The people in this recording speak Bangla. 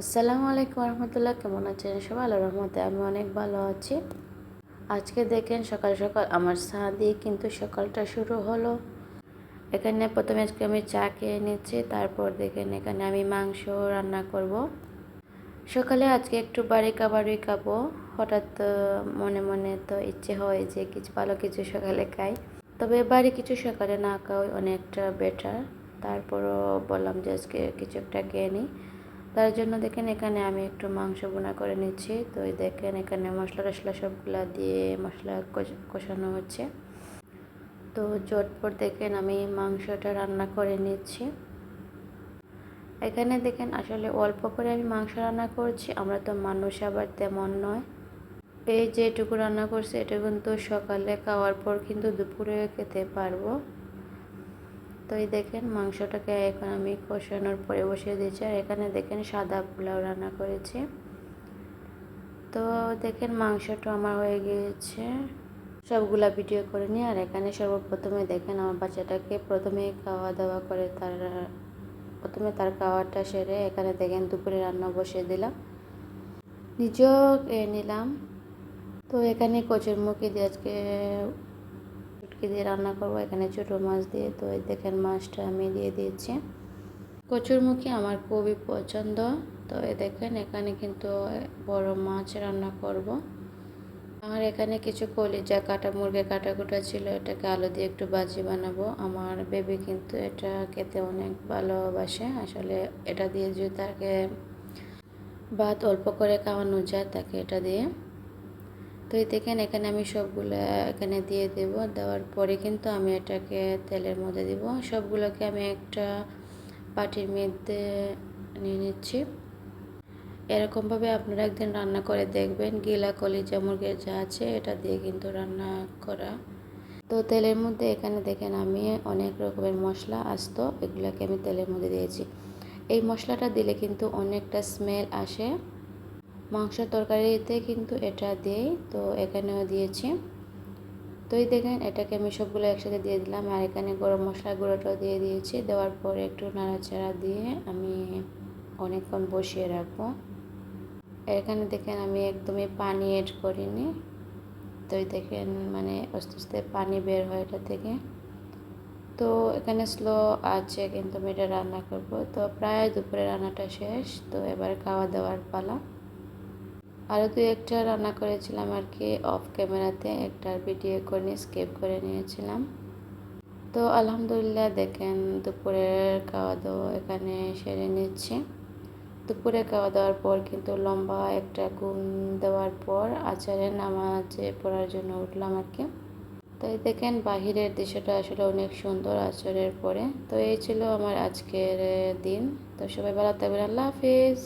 আসসালামু আলাইকুম রহমতুল্লাহ, কেমন আছেন সবাই? আল্লাহ রহমতে আমি অনেক ভালো আছি। আজকে দেখেন সকাল সকাল আমার চা দিয়ে কিন্তু সকালটা শুরু হলো। এখানে প্রথমে আজকে আমি চা খেয়ে নিচ্ছি, তারপর দেখেন এখানে আমি মাংস রান্না করব। সকালে আজকে একটু বাড়ি কাবারই খাব। হঠাৎ মনে মনে তো ইচ্ছে হয় যে কিছু ভালো কিছু সকালে খাই। তবে বাড়ি কিছু সকালে না খাওয়াই অনেকটা বেটার তারপরও বললাম যে আজকে কিছু একটা খেয়ে নিই। তার জন্য দেখেন এখানে আমি একটু মাংস বোনা করে নিচ্ছি। তো দেখেন এখানে মশলা টশলা সবগুলা দিয়ে মশলা কষ- কষানো হচ্ছে। তো জটপট দেখেন আমি মাংসটা রান্না করে নিচ্ছি। এখানে দেখেন আসলে অল্প করে আমি মাংস রান্না করছি, আমরা তো মানুষ আবার তেমন নয়। এই যেটুকু রান্না করছি, এটা কিন্তু সকালে খাওয়ার পর কিন্তু দুপুরে খেতে পারব। তো এই দেখেন মাংসটাকে এখন আমি কষানোর পরে বসিয়ে দিয়েছি। আর এখানে দেখেন সাদা পোলাও রান্না করেছি। তো দেখেন মাংসটা আমার হয়ে গিয়েছে। সবগুলা ভিডিও করে নিই আর এখানে সর্বপ্রথমে দেখেন আমার বাচ্চাটাকে প্রথমে খাওয়া দাওয়া করে তার, প্রথমে তার খাওয়াটা সেরে এখানে দেখেন দুপুরে রান্না বসিয়ে দিলাম। নিজেও নিলাম। তো এখানে কচুর মুখি দিয়ে আজকে শুটকি দিয়ে রান্না করব। এখানে ছোটো মাছ দিয়ে। তো এই দেখেন মাছটা আমি দিয়ে দিয়েছি। কচুরমুখী আমার খুবই পছন্দ। তো এই দেখেন, এখানে কিন্তু বড় মাছ রান্না করব। আর এখানে কিছু কলিজা কাটা, মুরগি কাটা কুটা ছিল। এটাকে আলু দিয়ে একটু বাজি বানাবো। আমার বেবি কিন্তু এটা খেতে অনেক ভালোবাসে। আসলে এটা দিয়ে যদি তাকে ভাত অল্প করে খাওয়ানো যায় তাকে এটা দিয়ে। তো এই দেখেন এখানে আমি সবগুলো, এখানে দিয়ে দেব। দেওয়ার পরে কিন্তু আমি এটাকে তেলের মধ্যে দিব। সবগুলোকে আমি একটা পাটির মধ্যে নিয়ে নিচ্ছি। এরকমভাবে আপনারা একদিন রান্না করে দেখবেন। গিলা কলিজা মুরগির যা আছে, এটা দিয়ে কিন্তু রান্না করা। তো তেলের মধ্যে এখানে দেখেন আমি অনেক রকমের মশলা, আস্ত, এগুলোকে আমি তেলের মধ্যে দিয়েছি। এই মশলাটা দিলে কিন্তু অনেকটা স্মেল আসে। মাংস তরকারিতে কিন্তু এটা দেই, তো এখানেও দিয়েছি। তো এই দেখেন, এটাকে আমি সবগুলো একসাথে দিয়ে দিলাম। আর এখানে গরম মশলা গুঁড়োটাও দিয়ে দিয়েছি। দেওয়ার পরে একটু নাড়াচাড়া দিয়ে আমি অনেকক্ষণ বসিয়ে রাখব। এখানে দেখেন, আমি একদমই পানি এড করিনি। তো এই দেখেন মানে আস্তে আস্তে পানি বের হয় এটা থেকে। তো এখানে স্লো আছে, কিন্তু আমি এটা রান্না করব। তো প্রায় দুপুরে রান্নাটা শেষ। তো এবার খাওয়া দাওয়ার পালা। আরও দু একটা রান্না করেছিলাম আর কি অফ ক্যামেরাতে একটা ভিডিও করে নিয়ে স্কেপ করে নিয়েছিলাম। তো আলহামদুলিল্লাহ দেখেন, দুপুরের খাওয়া দাওয়া এখানে সেরে নিচ্ছি। দুপুরে খাওয়া দাওয়ার পর কিন্তু লম্বা একটা ঘুম দেওয়ার পর আচারের নামাজে পড়ার জন্য উঠলাম আর কি। তো এই দেখেন বাহিরের দৃশ্যটা আসলে অনেক সুন্দর আচরের পরে। তো এই ছিল আমার আজকের দিন। তো সবাই ভালো থাকবেন। আল্লাহ হাফিজ।